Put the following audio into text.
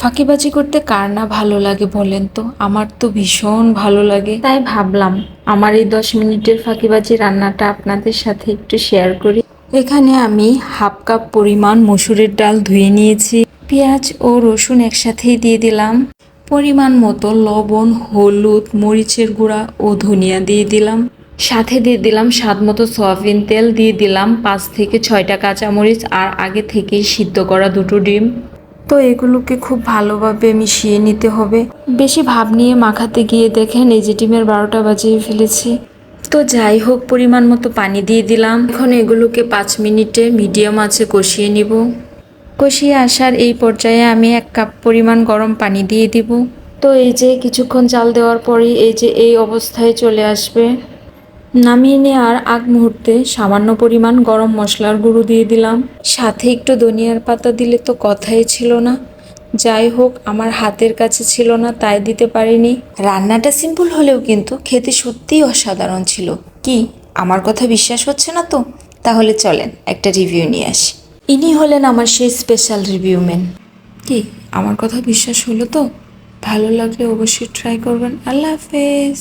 ফাঁকিবাজি করতে কার না ভালো লাগে বলেন তো? আমার তো ভীষণ ভালো লাগে। তাই ভাবলাম আমার এই দশ মিনিটের ফাঁকিবাজি রান্নাটা আপনাদের সাথে একটু শেয়ার করি। এখানে আমি হাফ কাপ পরিমাণ মসুরের ডাল ধুয়ে নিয়েছি। পেঁয়াজ ও রসুন একসাথেই দিয়ে দিলাম। পরিমাণ মতো লবণ হলুদ মরিচের গুঁড়া ও ধনিয়া দিয়ে দিলাম। সাথে দিয়ে দিলাম স্বাদ মতো সয়াবিন তেল দিয়ে দিলাম পাঁচ থেকে ছয়টা কাঁচামরিচ আর আগে থেকেই সিদ্ধ করা দুটো ডিম। তো এগুলোকে খুব ভালোভাবে মিশিয়ে নিতে হবে। বেশি ভাব নিয়ে মাখাতে গিয়ে দেখেন এই যে ডিমের বারোটা বাজিয়ে ফেলেছি। তো যাই হোক পরিমাণ মতো পানি দিয়ে দিলাম। এখন এগুলোকে পাঁচ মিনিটে মিডিয়াম আছে কষিয়ে নিব। কষিয়ে আসার এই পর্যায়ে আমি এক কাপ পরিমাণ গরম পানি দিয়ে দিব। তো এই যে কিছুক্ষণ চাল দেওয়ার পরেই এই যে এই অবস্থায় চলে আসবে। নামিয়ে নেওয়ার আগ মুহূর্তে সামান্য পরিমাণ গরম মশলার গুঁড়ো দিয়ে দিলাম। সাথে একটু ধনিয়ার পাতা দিলে তো কথাই ছিল না। যাই হোক, আমার হাতের কাছে ছিল না, তাই দিতে পারিনি। রান্নাটা সিম্পল হলেও কিন্তু খেতে সত্যিই অসাধারণ ছিল। কি, আমার কথা বিশ্বাস হচ্ছে না তো? তাহলে চলেন, একটা রিভিউ নিয়ে আসি। ইনি হলেন আমার সেই স্পেশাল রিভিউ ম্যান কি, আমার কথা বিশ্বাস হলো তো? ভালো লাগলে অবশ্যই ট্রাই করবেন। আল্লাহ হাফেজ।